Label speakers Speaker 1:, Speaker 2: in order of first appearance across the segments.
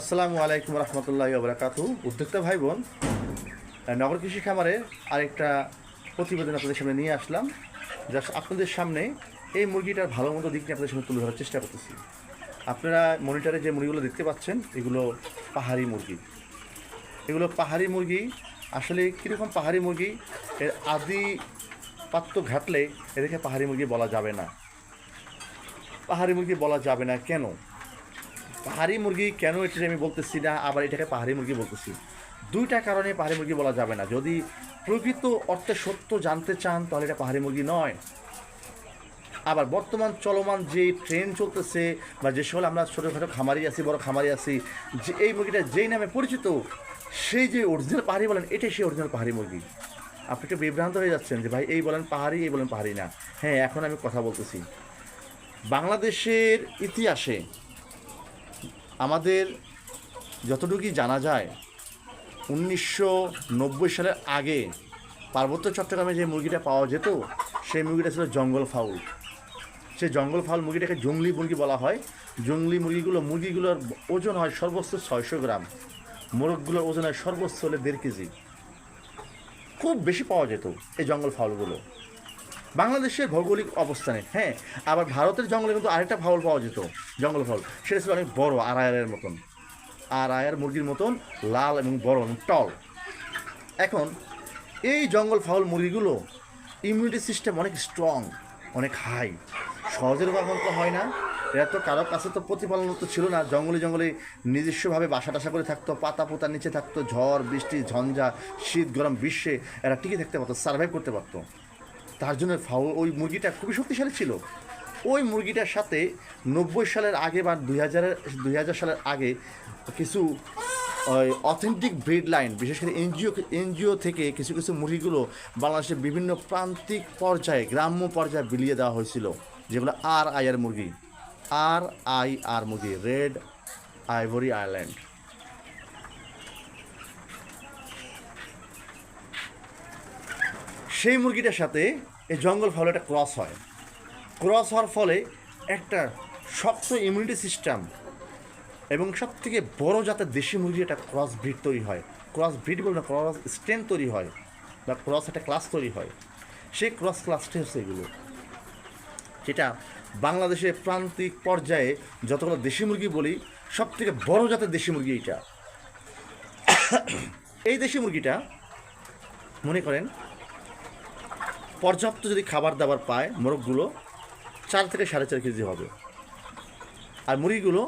Speaker 1: আসসালামু আলাইকুম রহমতুল্লাহ বরাকাতু উদ্যোক্তা ভাই বোন নগর কৃষি খামারের আরেকটা প্রতিবেদন আপনাদের সামনে নিয়ে আসলাম। যা আপনাদের সামনে এই মুরগিটার ভালো মতো দিক নিয়ে আপনাদের সামনে তুলে ধরার চেষ্টা করতেছি। আপনারা মনিটরে যে মুরগিগুলো দেখতে পাচ্ছেন, এগুলো পাহাড়ি মুরগি। এগুলো পাহাড়ি মুরগি, আসলে কীরকম পাহাড়ি মুরগি, এর আদি পাত্র ঘাটলে এদেরকে পাহাড়ি মুরগি বলা যাবে না। পাহাড়ি মুরগি বলা যাবে না কেন? পাহাড়ি মুরগি কেন এটা আমি বলতেছি না, আবার এটাকে পাহাড়ি মুরগি বলতেছি? দুইটা কারণে পাহাড়ি মুরগি বলা যাবে না। যদি প্রকৃত অর্থে সত্য জানতে চান, তাহলে এটা পাহাড়ি মুরগি নয়। আবার বর্তমান চলমান যে ট্রেন চলতেছে, বা যে সকল আমরা ছোটোখাটো খামারি আছি, বড় খামারি আছি, যে এই মুরগিটা যেই নামে পরিচিত, সেই যে অরিজিনাল পাহাড়ি বলেন, এটাই সেই অরিজিনাল পাহাড়ি মুরগি। আপনি একটু বিভ্রান্ত হয়ে যাচ্ছেন যে, ভাই, এই বলেন পাহাড়ি, এই বলেন পাহাড়ি না। হ্যাঁ এখন আমি কথা বলতেছি। বাংলাদেশের ইতিহাসে আমাদের যতটুকুই জানা যায়, উনিশশো নব্বই সালের আগে পার্বত্য চট্টগ্রামে যে মুরগিটা পাওয়া যেত, সেই মুরগিটা ছিল জঙ্গল ফাউল। সেই জঙ্গল ফাউল মুরগিটাকে জঙ্গলি মুরগি বলা হয়। জঙ্গলি মুরগিগুলো, মুরগিগুলোর ওজন হয় সর্বোচ্চ ছয়শো গ্রাম। মোরগগুলোর ওজন হয় সর্বোচ্চ হলে দেড় কেজি। খুব বেশি পাওয়া যেত এই জঙ্গল ফাউলগুলো। বাংলাদেশের ভৌগোলিক অবস্থানে হ্যাঁ আবার ভারতের জঙ্গলে কিন্তু আরেকটা ফাউল পাওয়া যেত, জঙ্গল ফাউল। সেটা ছিল অনেক বড় আড়াইয়ের মতন আর আয়ের মুরগির মতন, লাল এবং বড় টল। এখন, এই জঙ্গল ফাউল মুরগিগুলো ইমিউনিটি সিস্টেম অনেক স্ট্রং অনেক হাই উপার্জন তো হয় না, এরা তো কারও কাছে তো প্রতিপালন তো ছিল না, জঙ্গলে জঙ্গলে নিজস্বভাবে বাসা টাসা করে থাকতো, পাতা পোতার নিচে থাকতো, ঝড়, বৃষ্টি, ঝঞ্ঝা, শীত, গরম বিশ্বে এরা টিকে থাকতে পারতো সার্ভাইভ করতে পারতো। তার জন্য ফাউল ওই মুরগিটা খুবই শক্তিশালী ছিল। ওই মুরগিটার সাথে নব্বই সালের আগে বা দুই হাজারের, দুই হাজার সালের আগে কিছু, ওই অথেন্টিক ব্রিড লাইন বিশেষ করে এনজিও এনজিও থেকে কিছু কিছু মুরগিগুলো বাংলাদেশের বিভিন্ন প্রান্তিক পর্যায়ে, গ্রাম্য পর্যায়ে বিলিয়ে দেওয়া হয়েছিল, যেগুলো আর আই আর মুরগি। আর আই আর মুরগি রেড আইভরি আইল্যান্ড সেই মুরগিটার সাথে এই জঙ্গল ফলে একটা ক্রস হয়। ক্রস হওয়ার ফলে একটা শক্ত ইমিউনিটি সিস্টেম এবং সব থেকে বড় জাতের দেশি মুরগি একটা ক্রস ব্রিড তৈরি হয়। ক্রস ব্রিড বলতে না ক্রস স্ট্রেন তৈরি হয় বা ক্রস একটা ক্লাস তৈরি হয়। সেই ক্রস ক্লাসটি হচ্ছে এগুলো, যেটা বাংলাদেশের প্রান্তিক পর্যায়ে যতগুলো দেশি মুরগি বলি সব থেকে বড় জাতের দেশি মুরগি এইটা। এই দেশি মুরগিটা, মনে করেন পর্যাপ্ত যদি খাবার দাবার পায়, মোরগগুলো চার থেকে সাড়ে চার কেজি হবে। আর মুরগিগুলো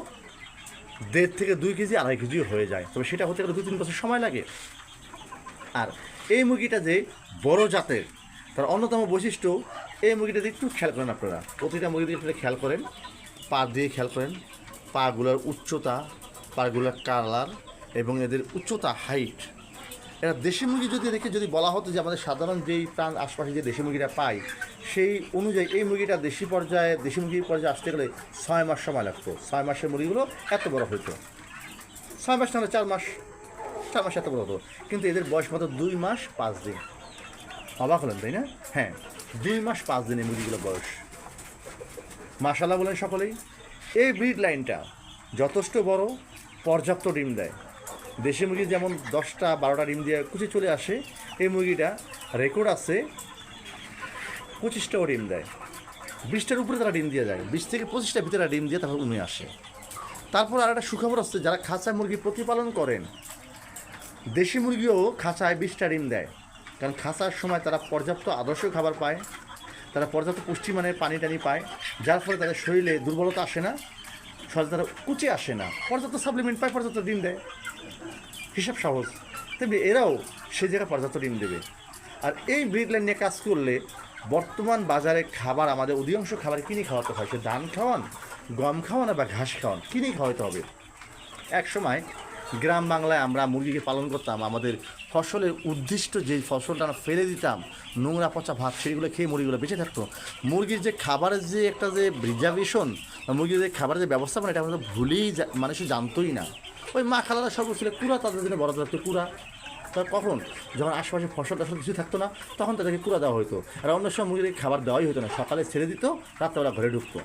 Speaker 1: দেড় থেকে দুই কেজি, আড়াই কেজিও হয়ে যায়। তবে সেটা হতে গেলে দু তিন বছর সময় লাগে। আর এই মুরগিটা যে বড় জাতের, তার অন্যতম বৈশিষ্ট্য, এই মুরগিটা মুরগিটাতে একটু খেয়াল করেন আপনারা। প্রতিটা মুরগি আপনারা খেয়াল করেন। পা দিয়ে খেয়াল করেন। পাগুলোর উচ্চতা, পাগুলোর কালার এবং এদের উচ্চতা হাইট এরা দেশি মুরগি যদি দেখে যদি বলা হতো যে আমাদের সাধারণ যেই প্রাণ আশপাশে যে দেশি মুরগিটা পাই, সেই অনুযায়ী এই মুরগিটা দেশি পর্যায়ে, দেশি মুরগির পর্যায়ে আসতে গেলে ছয় মাস সময় লাগতো। ছয় মাসের মুরগিগুলো এত বড় হতো ছয় মাস নাহলে চার মাস চার মাস এত বড় হতো। কিন্তু এদের বয়স মাত্র দুই মাস পাঁচ দিন। অবাক হলেন, তাই না? হ্যাঁ দুই মাস পাঁচ দিন মুরগিগুলো বয়স। মাসাল্লাহ বলেন সকলেই, এই ব্রিড লাইনটা যথেষ্ট বড়, পর্যাপ্ত ডিম দেয়। দেশি মুরগি যেমন দশটা, বারোটা ডিম দিয়ে কুচি চলে আসে, এই মুরগিটা রেকর্ড আছে পঁচিশটাও ডিম দেয়। বিশটার উপরে তারা ডিম দিয়ে যায়, বিশ থেকে পঁচিশটা ভিতরে ডিম দিয়ে তারপর উমে আসে। তারপর আর একটা সুখবর আসছে যারা খাঁচায় মুরগি প্রতিপালন করেন, দেশি মুরগিও খাঁচায় বিশটা ডিম দেয়। কারণ খাঁচার সময় তারা পর্যাপ্ত আদর্শ খাবার পায়, তারা পর্যাপ্ত পুষ্টিমানের পানি টানি পায়, যার ফলে তাদের শরীরে দুর্বলতা আসে না, সহজে তারা কুচে আসে না। পর্যাপ্ত সাপ্লিমেন্ট পায়, পর্যাপ্ত ডিম দেয়। হিসাব সহজ তেমনি এরাও সে জায়গায় পর্যাপ্ত ডিম দেবে। আর এই ব্রিড লাইন নিয়ে কাজ করলে বর্তমান বাজারে খাবার, আমাদের অধিকাংশ খাবার কিনে খাওয়াতে হয়। সে ধান খাওয়ান, গম খাওয়ান বা ঘাস খাওয়ান, কিনেই খাওয়াতে হবে। এক সময় গ্রাম বাংলায় আমরা মুরগিকে পালন করতাম, আমাদের ফসলের উদ্দিষ্ট যে ফসলটা আমরা ফেলে দিতাম, নোংরা পচা ভাত সেগুলো খেয়ে মুরগিগুলো বেঁচে থাকতো। মুরগির যে খাবারের যে একটা যে রিজার্ভেশন মুরগির যে খাবারের যে ব্যবস্থাপনা, এটা আমরা ভুলেই মানুষ জানতোই না। ওই মা খালারা ছিল কুড়া তাদের জন্য বড় থাকতো কুড়া। তার কখন? যখন আশেপাশে ফসল টসল কিছু থাকতো না, তখন তাদেরকে কুড়া দেওয়া হতো আর অন্য সময় মুরগিকে খাবার দেওয়াই হতো না। সকালে ছেড়ে দিত, রাত্রেবেলা ঘরে ঢুকতো।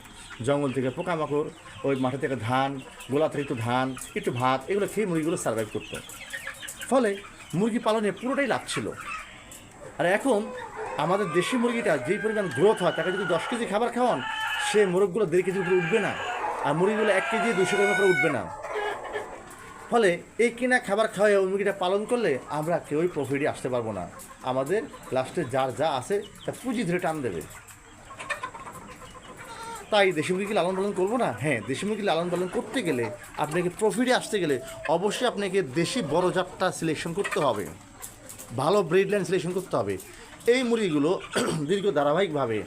Speaker 1: জঙ্গল থেকে পোকামাকড়, ওই মাঠে থেকে ধান, গোলা থেকে একটু ধান, একটু ভাত, এগুলো খেয়ে মুরগিগুলো সার্ভাইভ করতো। ফলে মুরগি পালনে পুরোটাই লাভ ছিল। আর এখন আমাদের দেশি মুরগিটা যেই পরিমাণ গ্রোথ হয়, তাকে যদি দশ কেজি খাবার খাওয়ান, সে মোরগগুলো দেড় কেজির উপরে উঠবে না। আর মুরগিগুলো এক কেজি দুশো গ্রামের উপরে উঠবে না। ফলে এই কিনা খাবার খাওয়াই মুরগিটা পালন করলে আমরা কেউই প্রফিটে আসতে পারব না। আমাদের লাস্টে যার যা আছে, তা পুঁজি ধরে টান দেবে। তাই দেশি মুরগি লালন পালন করব না? হ্যাঁ দেশি মুরগি লালন পালন করতে গেলে, আপনাকে প্রফিটে আসতে গেলে অবশ্যই আপনাকে দেশি বড় জাতটা সিলেকশন করতে হবে। ভালো ব্রিড লাইন সিলেকশন করতে হবে। এই মুরগিগুলো দীর্ঘ ধারাবাহিকভাবে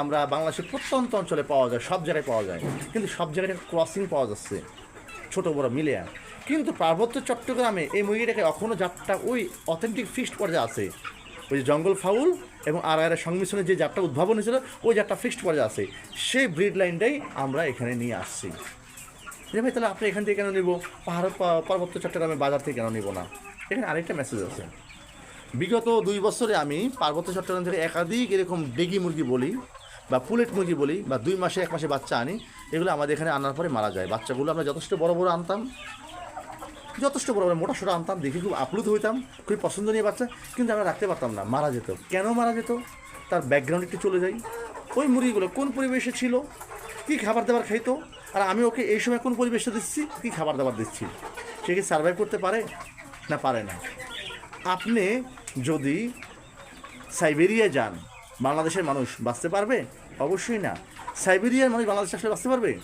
Speaker 1: আমরা বাংলাদেশের প্রত্যন্ত অঞ্চলে পাওয়া যায়, সব জায়গায় পাওয়া যায়। কিন্তু সব জায়গায় ক্রসিং পাওয়া যাচ্ছে। ছোটো বড় মিলে কিন্তু পার্বত্য চট্টগ্রামে এই মুরগিটাকে এখনও জাতটা ওই অথেন্টিক ফিক্সড পর্যায়ে আছে। ওই যে জঙ্গল ফাউল এবং আর আর সংমিশ্রণে যে জাতটা উদ্ভাবন হয়েছিল, ওই জাতটা ফিক্সড পর্যায়ে আছে। সেই ব্রিড লাইনটাই আমরা এখানে নিয়ে আসছি। যে ভাই, তাহলে আপনি এখান থেকে কেন নিব? পাহাড় পার্বত্য চট্টগ্রামে বাজার থেকে কেন নিব না? এখানে আরেকটা মেসেজ আছে। বিগত দুই বছরে আমি পার্বত্য চট্টগ্রাম থেকে একাধিক এরকম ডেগি মুরগি বলি, বা পুলেট মুরগি বলি, বা দুই মাসে, এক মাসে বাচ্চা আনি, এগুলো আমাদের এখানে আনার পরে মারা যায়। বাচ্চাগুলো আমরা যথেষ্ট বড় বড় আনতাম। যথেষ্ট বড় মোটা সোটা আনতাম, দেখে খুব আপ্লুত হইতাম, খুবই পছন্দনীয় বাচ্চা, কিন্তু আমরা রাখতে পারতাম না, মারা যেত। কেন মারা যেত? তার ব্যাকগ্রাউন্ড একটু চলে যাই। ওই মুরগিগুলো কোন পরিবেশে ছিল? কী খাবার দাবার খাইতো? আর আমি ওকে এই সময় কোন পরিবেশে দিচ্ছি? কী খাবার দাবার দিচ্ছি? সে কি সার্ভাইভ করতে পারে? না পারে না। আপনি যদি সাইবেরিয়া যান, বাংলাদেশের মানুষ বাঁচতে পারবে? অবশ্যই না। সাইবেরিয়ার মানুষ বাংলাদেশে আসলে বাঁচতে পারবে?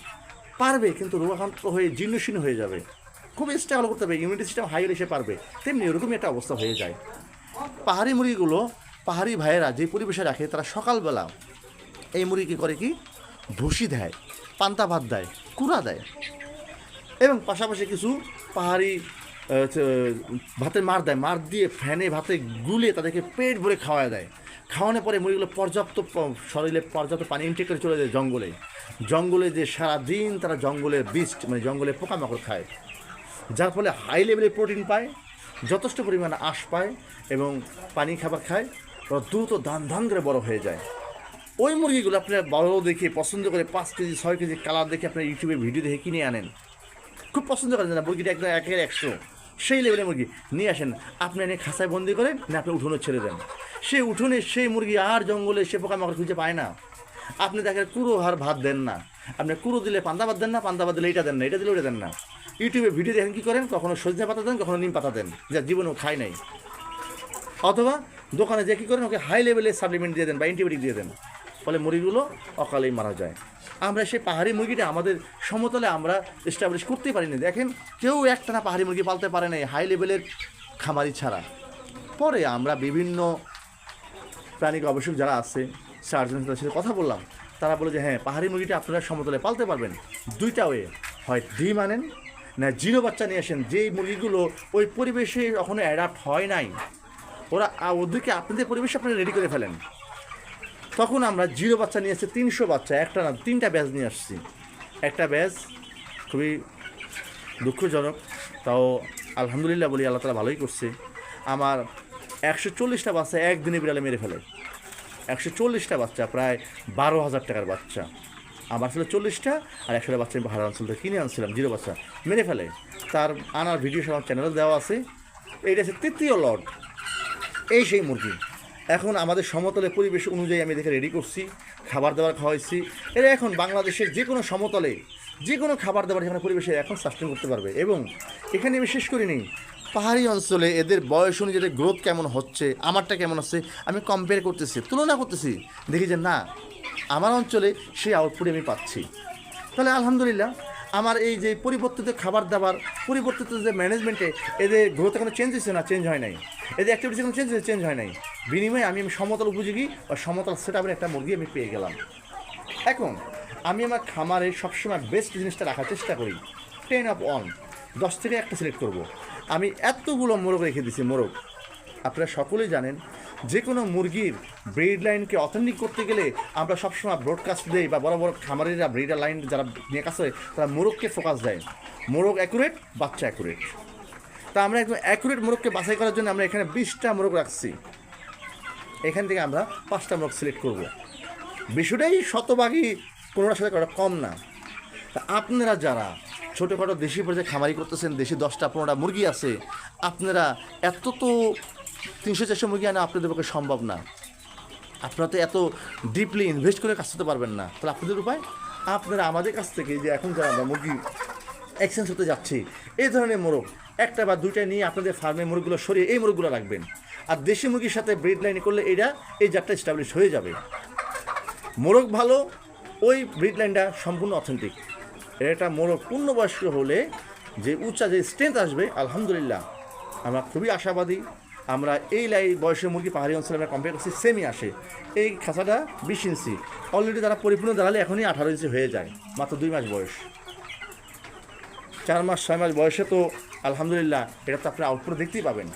Speaker 1: পারবে, কিন্তু রোগাক্রান্ত হয়ে জীর্ণশীর্ণ হয়ে যাবে। খুব স্ট্রাগল করতে হবে ইমিউনিটি সিস্টেম হাই হলে সে পারবে। তেমনি এরকমই একটা অবস্থা হয়ে যায়। পাহাড়ি মুরগিগুলো পাহাড়ি ভাইয়েরা যে পরিবেশে রাখে, তারা সকালবেলা এই মুরগি কী করে কি? ভুসি দেয়, পান্তা ভাত দেয়, কুড়া দেয়। এবং পাশাপাশি কিছু পাহাড়ি ভাতের মার দেয়, মার দিয়ে ফ্যানে ভাতে গুলে তাদেরকে পেট ভরে খাওয়া দেয়। খাওয়ানোর পরে মুরগিগুলো পর্যাপ্ত শরীরে পর্যাপ্ত পানি ইনটেক করে চলে যায় জঙ্গলে। জঙ্গলে যে সারাদিন তারা জঙ্গলের বিস্ট মানে জঙ্গলে পোকামাকড় খায়। যার ফলে হাই লেভেলে প্রোটিন পায়, যথেষ্ট পরিমাণে আঁশ পায় এবং পানি খাবার খায়, ওরা দ্রুত ধান ধান করে বড় হয়ে যায়। ওই মুরগিগুলো আপনার বড় দেখে, পছন্দ করে পাঁচ কেজি, ছয় কেজি কালার দেখে আপনার ইউটিউবে ভিডিও দেখে কিনে আনেন। খুব পছন্দ করেন না মুরগিটা একদম একের একশো। সেই লেভেলের মুরগি নিয়ে আসেন, আপনি এনে খাঁচায় বন্দি করেন না আপনি উঠোনে ছেড়ে দেন। সেই উঠোনে সেই মুরগি আর জঙ্গলে সে পোকামাকড় খুঁজে পায় না। আপনি তাকে কুড়ো হার ভাত দেন না। আপনি কুড়ো দিলে পান্তা ভাত দেন না, পান্তা ভাত দিলে এটা দেন না, এটা দিলে ওটা দেন না। ইউটিউবে ভিডিও দেখেন কী করেন? কখনো সজনে পাতা দেন, কখনো নিম পাতা দেন। যা জীবনেও খায় নাই। অথবা দোকানে যে কী করেন, ওকে হাই লেভেলের সাপ্লিমেন্ট দিয়ে দেন বা অ্যান্টিবায়োটিক দিয়ে দেন। ফলে মুরগিগুলো অকালেই মারা যায়। আমরা সেই পাহাড়ি মুরগিটা আমাদের সমতলে আমরা এস্টাবলিশ করতেই পারিনি দেখেন, কেউ একটা না পাহাড়ি মুরগি পালতে পারে নাই হাই লেভেলের খামারি ছাড়া। পরে আমরা বিভিন্ন প্রাণী গবেষক যারা আছে সার্জন তাদের সাথে কথা বললাম, তারা বলে যে হ্যাঁ পাহাড়ি মুরগিটা আপনারা সমতলে পালতে পারবেন। দুইটা ওয়ে হয় ডিম আনেন জিরো বাচ্চা নিয়ে আসেন, যেই মুরগিগুলো ওই পরিবেশে কখনো অ্যাডাপ্ট হয় নাই, ওরা ওদেরকে আপনাদের পরিবেশে আপনারা রেডি করে ফেলেন। তখন আমরা জিরো বাচ্চা নিয়ে আসছি তিনশো বাচ্চা, একটা না, তিনটা ব্যাচ নিয়ে আসছি। একটা ব্যাচ খুবই দুঃখজনক, তাও আলহামদুলিল্লাহ বলি আল্লাহ তালা ভালোই করছে। আমার একশো চল্লিশটা বাচ্চা একদিনে বিড়ালে মেরে ফেলে। একশো চল্লিশটা বাচ্চা, প্রায় বারো হাজার টাকার বাচ্চা। আমার ছিল চল্লিশটা, আর একশোটা বাচ্চা আমি পাহাড় অঞ্চল থেকে কিনে আনছিলাম, জিরো বাচ্চা, মেরে ফেলে। তার আনার ভিডিও আমার চ্যানেলে দেওয়া আছে। এইটা হচ্ছে তৃতীয় লট এই সেই মুরগি। এখন আমাদের সমতলে পরিবেশ অনুযায়ী আমি দেখে রেডি করছি, খাবার দাবার খাওয়াইছি। এরা এখন বাংলাদেশের যে কোনো সমতলে, যে কোনো খাবার দাবার যেখানে পরিবেশে এখন সাস্টেন করতে পারবে। এবং এখানে আমি শেষ করিনি, পাহাড়ি অঞ্চলে এদের বয়স অনুযায়ী গ্রোথ কেমন হচ্ছে, আমারটা কেমন হচ্ছে আমি কম্পেয়ার করতেছি, তুলনা করতেছি। দেখি যে না আমার অঞ্চলে সেই আউটপুট আমি পাচ্ছি। তাহলে আলহামদুলিল্লাহ, আমার এই যে পরিবর্তিত খাবার দাবার, পরিবর্তিত যে ম্যানেজমেন্টে এদের গ্রোথ কোনো চেঞ্জ হয়েছে না চেঞ্জ হয় নাই? এদের অ্যাক্টিভিটিস কোনো চেঞ্জ হয়েছে চেঞ্জ হয় নাই? বিনিময়ে আমি আমি সমতল উপযোগী বা সমতল সেট একটা মুরগি আমি পেয়ে গেলাম। এখন, আমি আমার খামারে সবসময় বেস্ট জিনিসটা রাখার চেষ্টা করি। টেন অফ ওয়ান দশ থেকে একটা সিলেক্ট করব। আমি এতগুলো মোরগ রেখে দিছি মোরগ। আপনারা সকলেই জানেন যে কোনো মুরগির ব্রিড লাইনকে অথেন্টিক করতে গেলে আমরা সবসময় ব্রডকাস্ট দিই বা বড় বড় খামারিরা ব্রিডার লাইন যারা নিয়ে কাজ করে, তারা মোরগকে ফোকাস দেয়। মোরগ অ্যাকুরেট বাচ্চা অ্যাকুরেট তা আমরা একদম অ্যাকুরেট মোরগকে বাছাই করার জন্য আমরা এখানে বিশটা মোরগ রাখছি। এখান থেকে আমরা পাঁচটা মোরগ সিলেক্ট করব। বিষয়টাই শতভাগই পনেরোটার সাথে কম না। তা আপনারা যারা ছোটোখাটো দেশি পর্যায়ে খামারি করতেছেন, দেশি দশটা পনেরোটা মুরগি আছে। আপনারা এত তো তিনশো চারশো মুরগি আনা আপনাদের পক্ষে সম্ভব না। আপনারা তো এত ডিপলি ইনভেস্ট করে কাজ করতে পারবেন না। তাহলে আপনাদের উপায়? আপনারা আমাদের কাছ থেকে যে এখন যারা আমরা মুরগি এক্সচেঞ্জ হতে যাচ্ছি, এই ধরনের মোরগ, একটা বা দুইটা নিয়ে আপনাদের ফার্মে মুরগিগুলো সরিয়ে এই মুরগিগুলো রাখবেন। আর দেশি মুরগির সাথে ব্রিড লাইন করলে এটা এই জাতটা এস্টাবলিশ হয়ে যাবে। মোরগ ভালো, ওই ব্রিড লাইনটা সম্পূর্ণ অথেন্টিক এটা মোরগ পূর্ণবয়স্ক হলে যে উচ্চা যে স্ট্রেংথ আসবে, আলহামদুলিল্লাহ। আমরা খুবই আশাবাদী। আমরা এই লাই বয়সের মুরগি পাহাড়ি অঞ্চলে আমরা কম্পেয়ার করছি সেমই আসে। এই খাঁচাটা বিশ ইঞ্চি। অলরেডি তারা পরিপূর্ণ দাঁড়ালে এখনই আঠারো ইঞ্চি হয়ে যায়, মাত্র দুই মাস বয়স। চার মাস, ছয় মাস বয়সে তো আলহামদুলিল্লাহ, এটা তো আপনি আউটপুট দেখতেই পাবেন।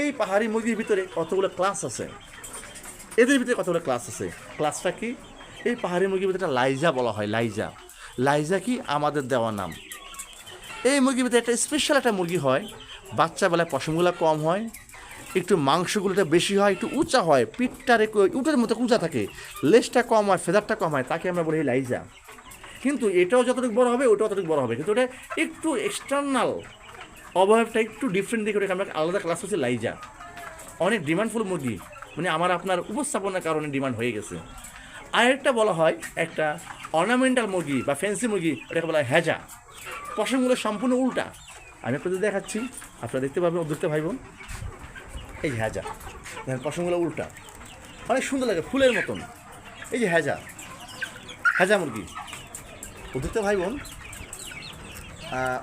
Speaker 1: এই পাহাড়ি মুরগির ভিতরে কতগুলো ক্লাস আছে? এদের ভিতরে কতগুলো ক্লাস আছে? ক্লাসটা কি? এই পাহাড়ি মুরগির ভিতরে লাইজা বলা হয়, লাইজা। লাইজা কি আমাদের দেওয়া নাম? এই মুরগির ভিতরে একটা স্পেশাল একটা মুরগি হয়। বাচ্চা বেলায় পশমগুলো কম হয়, একটু মাংসগুলোটা বেশি হয়, একটু উঁচা হয় পিঠটার উটের মতো উঁচা থাকে, লেজটা কম হয়, ফেদারটা কম হয়, তাকে আমরা বলি লাইজা। কিন্তু এটাও যতটুকু বড় হবে, ওটাও ততটুকু বড় হবে। কিন্তু ওটা একটু এক্সটার্নাল অবয়বটা একটু ডিফারেন্ট দিকে ওটাকে আমরা আলাদা ক্লাস হচ্ছে লাইজা। অনেক ডিমান্ডফুল মুরগি মানে আমার আপনার উপস্থাপনার কারণে ডিমান্ড হয়ে গেছে। আরেকটা বলা হয় একটা অর্নামেন্টাল মুরগি বা ফ্যান্সি মুরগি, এটাকে বলা হয় হ্যাজা পশমগুলো সম্পূর্ণ উল্টা। আমি আপনাদের দেখাচ্ছি, আপনারা দেখতে পাবেন দেখতে ভাইবোন এই যে হ্যাজা দেখেন পশমগুলো উল্টা। অনেক সুন্দর লাগে, ফুলের মতন। এই যে হ্যাজা হ্যাজা মুরগি। উদ্যুক্ত ভাই বোন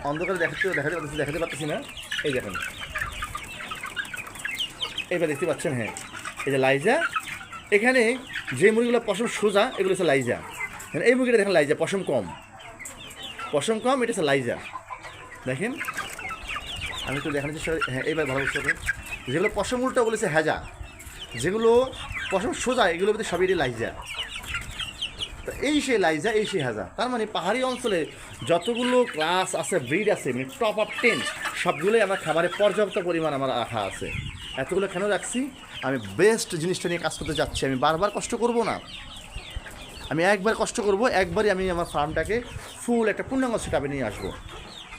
Speaker 1: অন্ধকারে দেখাতে দেখাতে পারতেছি দেখাতে পারতেছি না। এই দেখেন। এইবার দেখতে পাচ্ছেন হ্যাঁ। এই যে লাইজা এখানে যে মুরগিগুলো পশম সোজা, এগুলো হচ্ছে লাইজা। এই মুরগিটা দেখেন লাইজা, পশম কম। পশম কম, এটা হচ্ছে লাইজা। দেখেন, আমি তো দেখানোর চেষ্টা হ্যাঁ এইবার ভালো বুঝতে হবে যেগুলো পশম উল্টা বলেছে হ্যাজা যেগুলো পশম সোজা এগুলো ভিতরে সবই লাইজা। তো এই সেই লাইজা, এই সেই হাজা। তার মানে পাহাড়ি অঞ্চলে যতগুলো ক্লাস আছে ব্রিড আছে মানে টপ অফ টেন সবগুলোই আমার খাবারে পর্যাপ্ত পরিমাণ আমার রাখা আছে। এতগুলো কেন রাখছি? আমি বেস্ট জিনিসটা নিয়ে কাজ করতে যাচ্ছি, আমি বারবার কষ্ট করব না। আমি একবার কষ্ট করব, একবারই আমি আমার ফার্মটাকে ফুল একটা পূর্ণাঙ্গ সেটাপে নিয়ে আসব।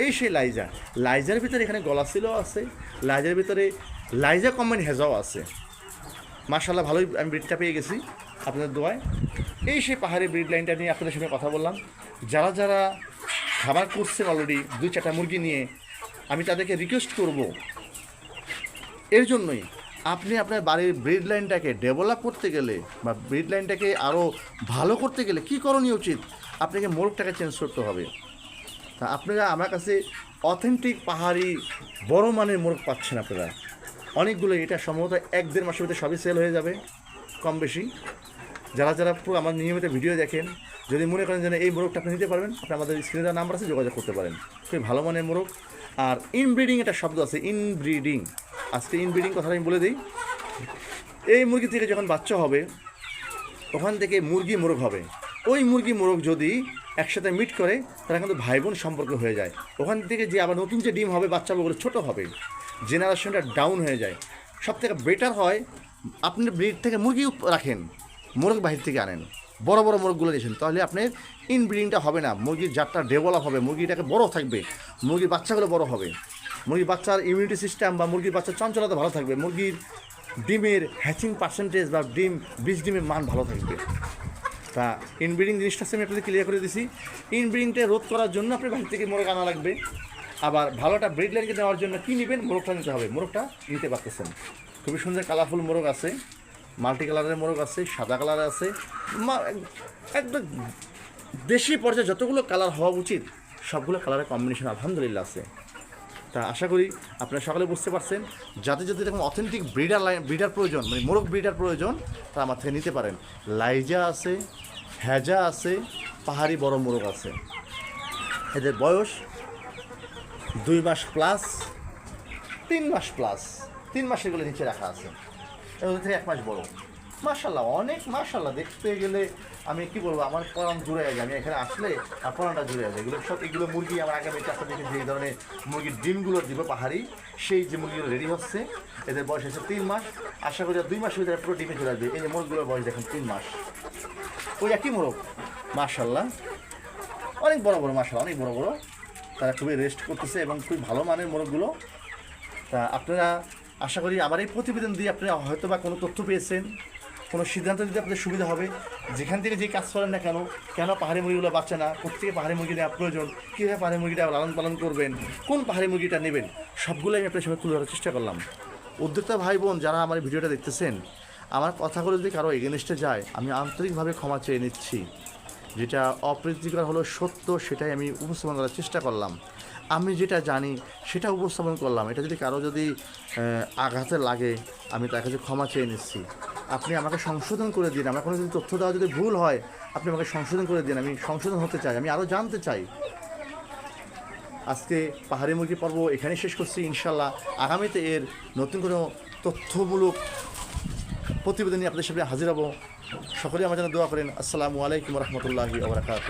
Speaker 1: এই সেই লাইজা লাইজার ভিতরে এখানে গলাশিলও আছে লাইজার ভিতরে লাইজা কম্বাইন হেজাও আছে। মার্শাল্লাহ ভালোই আমি ব্রিডটা পেয়ে গেছি আপনাদের দোয়ায়। এই সেই পাহাড়ি ব্রিড লাইনটা নিয়ে আপনাদের সঙ্গে কথা বললাম। যারা যারা খাবার করছেন অলরেডি দুই চারটা মুরগি নিয়ে, আমি তাদেরকে রিকোয়েস্ট করব। এর জন্যই আপনি আপনার বাড়ির ব্রিড লাইনটাকে ডেভেলপ করতে গেলে বা ব্রিড লাইনটাকে আরও ভালো করতে গেলে কী করণীয় উচিত? আপনাকে মোরগটাকে চেঞ্জ করতে হবে। তা আপনারা আমার কাছে অথেন্টিক পাহাড়ি বড় মানের মোরগ পাচ্ছেন আপনারা। অনেকগুলো, এটা সম্ভবত এক দেড় মাসের ভিতরে সবই সেল হয়ে যাবে, কম বেশি। যারা যারা পুরো আমার নিয়মিত ভিডিও দেখেন, যদি মনে করেন যে এই মোরগটা আপনি নিতে পারবেন, আপনি আমাদের স্ক্রিনে দেওয়া নাম্বার আছে, যোগাযোগ করতে পারেন। খুবই ভালো মানের মোরগ। আর ইনব্রিডিং একটা শব্দ আছে ইনব্রিডিং আজকে ইনব্রিডিং কথাটা আমি বলে দিই। এই মুরগি থেকে যখন বাচ্চা হবে, ওখান থেকে মুরগি মোরগ হবে। ওই মুরগি মোরগ যদি একসাথে মিট করে, তারা কিন্তু ভাই বোন সম্পর্ক হয়ে যায়। ওখান থেকে যে আবার নতুন যে ডিম হবে, বাচ্চা ওগুলো ছোটো হবে জেনারেশনটা ডাউন হয়ে যায়। সব থেকে বেটার হয়, আপনি ব্রিড থেকে মুরগি রাখেন, মোরগ বাহির থেকে আনেন। বড় বড় মোরগগুলো দিয়েছেন, তাহলে আপনার ইনব্রিডিংটা হবে না। মুরগির জাতটা ডেভেলপ হবে, মুরগিটাকে বড় থাকবে, মুরগির বাচ্চাগুলো বড় হবে। মুরগির বাচ্চার ইমিউনিটি সিস্টেম বা মুরগির বাচ্চার চঞ্চলতা ভালো থাকবে, মুরগির ডিমের হ্যাচিং পার্সেন্টেজ বা ডিম, বীজ ডিমের মান ভালো থাকবে। তা ইনব্রিডিং জিনিসটা আমি আপনাদের ক্লিয়ার করে দিছি। ইনব্রিডিংটা রোধ করার জন্য আপনি বাড়ি থেকে মোরগ আনা লাগবে। আবার ভালোটা ব্রিড লাইনকে নেওয়ার জন্য কী নেবেন? মোরগটা নিতে হবে। মোরগটা নিতে পারতেছেন। খুবই সুন্দর কালারফুল মোরগ আছে। মাল্টি কালারের মোরগ আছে, সাদা কালার আছে। একদম দেশি পর্যায়ে যতগুলো কালার হওয়া উচিত, সবগুলো কালারের কম্বিনেশন আলহামদুলিল্লাহ আছে। তা আশা করি আপনারা সকালে বুঝতে পারছেন। যাতে যদি এরকম অথেন্টিক ব্রিডার লাইন ব্রিডার প্রয়োজন মানে মোরগ ব্রিডার প্রয়োজন তা আমার থেকে নিতে পারেন। লাইজা আছে হ্যাজা আছে, পাহাড়ি বড় মোরগ আছে। এদের বয়স দুই মাস প্লাস তিন মাস প্লাস তিন মাস এগুলো নিচে রাখা আছে। থেকে এক মাস বড়। মার্শাল্লাহ অনেক মার্শাল্লাহ দেখতে গেলে আমি কি বলব, আমার পরাণ জুড়ে যায়। আমি এখানে আসলে আর পরাণটা জুড়ে যায়। এগুলো সব, এগুলো মুরগি আমার আগামী চাষটা দেখে যে ধরনের মুরগির ডিমগুলো দিব পাহাড়ি, সেই যে মুরগিগুলো রেডি হচ্ছে, এদের বয়স হচ্ছে তিন মাস। আশা করি দুই মাসের ভিতরে পুরো ডিমে চলে আসবে। এই যে মুরগিগুলোর বয়স দেখেন, তিন মাস। ওই একই মোরগ মার্শাল্লাহ অনেক বড় বড় মার্শাল অনেক বড় বড়। তারা খুবই রেস্ট করতেছে এবং খুবই ভালো মানের মোরগগুলো। তা আপনারা, আশা করি আমার এই প্রতিবেদন দিয়ে আপনারা হয়তো বা কোনো তথ্য পেয়েছেন। কোনো সিদ্ধান্ত দিতে আপনাদের সুবিধা হবে। যেখান থেকে যে কাজ করেন না কেন কেন পাহাড়ি মুরগিগুলো বাচ্চা না প্রত্যেকে পাহাড়ি মুরগি নেওয়া প্রয়োজন, কীভাবে পাহাড়ি মুরগিটা লালন পালন করবেন, কোন পাহাড়ি মুরগিটা নেবেন, সবগুলো আমি আপনার সামনে তুলে ধরার চেষ্টা করলাম। উদ্যোক্তা ভাই বোন যারা আমার ভিডিওটা দেখতেছেন, আমার কথাগুলো যদি কারও এগেনস্টে যায়, আমি আন্তরিকভাবে ক্ষমা চেয়ে নিচ্ছি। যেটা অপ্রীতিকর হলো সত্য, সেটাই আমি উপস্থাপন করার চেষ্টা করলাম। আমি যেটা জানি, সেটা উপস্থাপন করলাম। এটা যদি কারও যদি আঘাতে লাগে, আমি তার কাছে ক্ষমা চেয়ে নিচ্ছি। আপনি আমাকে সংশোধন করে দিন। আমার কোনো যদি তথ্য দেওয়া যদি ভুল হয়, আপনি আমাকে সংশোধন করে দিন। আমি সংশোধন হতে চাই। আমি আরও জানতে চাই। আজকে পাহাড়ি মুরগি পর্ব এখানে শেষ করছি ইনশাল্লাহ আগামীতে এর নতুন কোনো তথ্যমূলক প্রতিবেদন নিয়ে আপনাদের সামনে হাজির হব। সকলেই আমার জন্য দোয়া করেন। আসসালামু আলাইকুম রহমতুল্লাহি আবরাকাত